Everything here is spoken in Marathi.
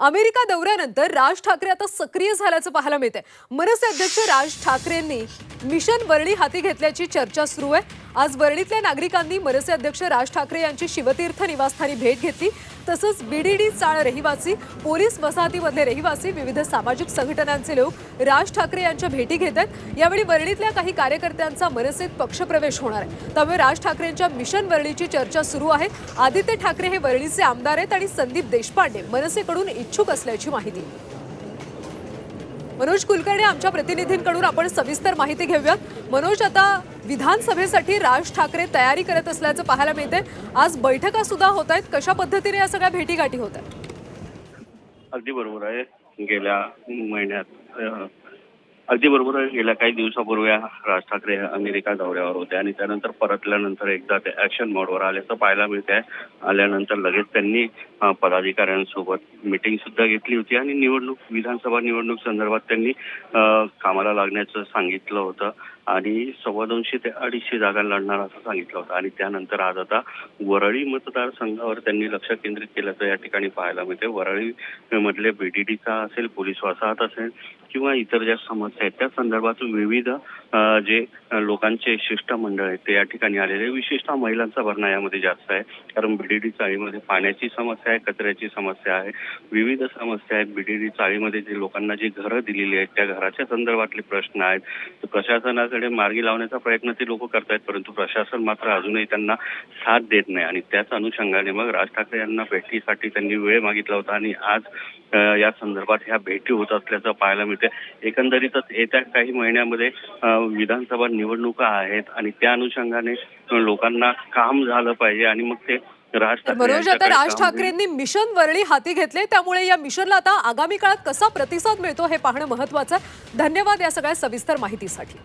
अमेरिका दौऱ्यानंतर राज ठाकरे आता सक्रिय झाल्याचं पाहायला मिळतंय. मनसे अध्यक्ष राज ठाकरेंनी मिशन वर्णी हाती घेतल्याची चर्चा सुरू आहे. आज वरळीतल्या नागरिकांनी मनसे अध्यक्ष राज ठाकरे यांची शिवतीर्थ निवासस्थानी भेट घेतली. तसंच बीडीडी चाळ रहिवासी पोलीस वसाहतीमधले रहिवासी विविध सामाजिक संघटनांचे लोक राज ठाकरे यांच्या भेटी घेत आहेत. यावेळी वर्णीतल्या काही कार्यकर्त्यांचा मनसेत पक्षप्रवेश होणार आहे. त्यामुळे राज ठाकरेंच्या मिशन वर्णीची चर्चा सुरू आहे. आदित्य ठाकरे हे वर्णीचे आमदार आहेत आणि संदीप देशपांडे मनसेकडून इच्छुक असल्याची माहिती. मनोज कुलकर्णी आमच्या प्रतिनिधींकडून आपण सविस्तर माहिती घेऊयात. मनोज आता विधानसभेसाठी राज ठाकरे तयारी करत असल्याचं पाहायला मिळतंय. आज बैठका सुद्धा होत आहेत. कशा पद्धतीने या सगळ्या भेटीगाठी होत आहेत? अगदी बरोबर आहे. गेल्या महिन्यात अगदी बरोबर गेल्या काही दिवसापूर्वी राज ठाकरे अमेरिका दौऱ्यावर होते आणि त्यानंतर परतल्यानंतर एकदा ते ऍक्शन मोडवर आल्याचं पाहायला मिळत आहे आल्यानंतर लगेच त्यांनी पदाधिकाऱ्यांसोबत मिटिंग सुद्धा घेतली होती आणि निवडणूक विधानसभा निवडणूक संदर्भात त्यांनी कामाला लागण्याचं सांगितलं होतं. आणि सव्वा दोनशे ते अडीचशे जागा लढणार असं सांगितलं होतं. आणि त्यानंतर आज आता वरळी मतदारसंघावर त्यांनी लक्ष केंद्रित केल्याचं या ठिकाणी पाहायला मिळते वरळी मधले बीडीडीचा असेल पोलीस वसाहत असेल किंवा इतर ज्या समस्या आहेत त्या संदर्भातून विविध जे लोकांचे शिष्टमंडळ आहेत ते या ठिकाणी आलेले विशेषतः महिलांचा भरणा यामध्ये जास्त आहे. कारण बीडीडी चाळीमध्ये पाण्याची समस्या आहे कचऱ्याची समस्या आहे. विविध समस्या आहेत. बीडीडी चाळीमध्ये जे लोकांना जी घरं दिलेली आहेत त्या घराच्या संदर्भातले प्रश्न आहेत. प्रशासनाकडे मार्गी लावण्याचा प्रयत्न ते लोक करतायत परंतु प्रशासन मात्र अजूनही त्यांना साथ देत नाही. आणि त्याच अनुषंगाने मग राज ठाकरे यांना भेटीसाठी त्यांनी वेळ मागितला होता. आणि आज या संदर्भात ह्या भेटी होत असल्याचं पाहायला मिळते एकंदरीतच येत्या काही महिन्यामध्ये विधानसभा निवडणुका आहेत आणि त्या अनुषंगाने लोकांना काम झालं पाहिजे आणि मग ते राज आता. ठाकरेंनी मिशन वरळी हाती घेतले त्यामुळे या मिशनला आता आगामी काळात कसा प्रतिसाद मिळतो हे पाहणं महत्वाचं आहे धन्यवाद या सगळ्या सविस्तर माहितीसाठी